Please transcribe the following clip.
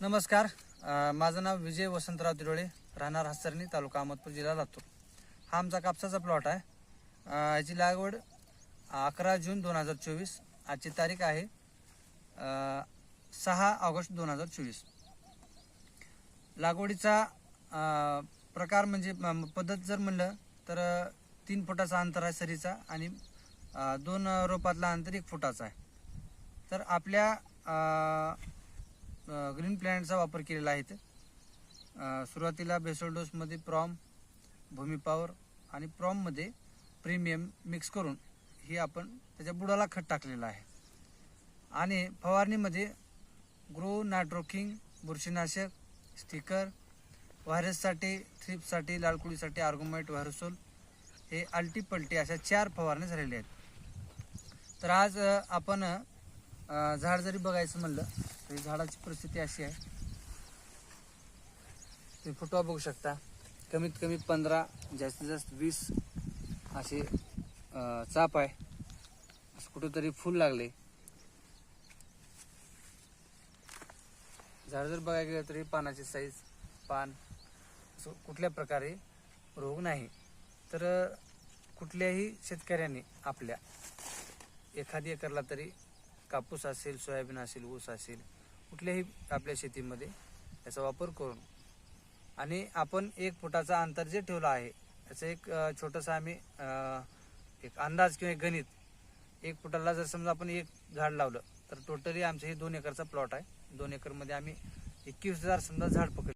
नमस्कार. अ, माझं नाव विजय वसंतराव तिरोळे राहणार हसरणी तालुका अहमदपूर जिल्हा लातूर. हा आमचा कापसाचा प्लॉट आहे. अ, याची लागवड अकरा जून दोन हजार चोवीस आजची तारीख आहे अ, सहा ऑगस्ट दोन हजार चोवीस. लागवडीचा अ, प्रकार म्हणजे म- पद्धत जर म्हणलं तर अ, तीन फुटाचा अंतर आहे सरीचा आणि अ, दोन रोपातला अंतर एक फुटाचा आहे. तर आपल्या अ, ग्रीन प्लॅनचा वापर केलेला आहे सुरुवातीला बेसोल डोसमध्ये प्रॉम भूमिपावर आणि प्रॉममध्ये प्रीमियम मिक्स करून हे आपण त्याच्या बुडाला खत टाकलेलं आहे. आणि फवारणीमध्ये ग्रो नायट्रोकिंग बुरशीनाशक स्टिकर व्हायरससाठी थ्रिप्ससाठी लालकुडीसाठी आर्गोमाइट व्हायरसोल हे अल्टीपल्टी अशा चार फवारण्या झालेल्या आहेत. तर आज आपण झाड जरी बघायचं म्हणलं तरी झाडाची परिस्थिती अशी आहे. तुम्ही फुटवा बघू शकता. कमीत कमी पंधरा जास्तीत जास्त वीस असे चाप आहे. असं कुठंतरी फुल लागले. झाड जर बघायला गेलं तरी पानाची साईज पान असं कुठल्या प्रकारे रोग नाही. तर कुठल्याही शेतकऱ्याने आपल्या एखादी एकरला तरी कापूस असेल सोयाबीन असेल ऊस असेल कुठल्याही आपल्या शेतीमध्ये याचा वापर करून. आणि आपण एक फुटाचा अंतर जे ठेवलं आहे याचं एक छोटंसं आम्ही एक अंदाज किंवा एक गणित एक फुटाला जर समजा आपण एक झाड लावलं तर टोटली आमचं हे दोन एकरचा प्लॉट आहे. दोन एकरमध्ये आम्ही एकवीस हजार समजा झाड पकडलं.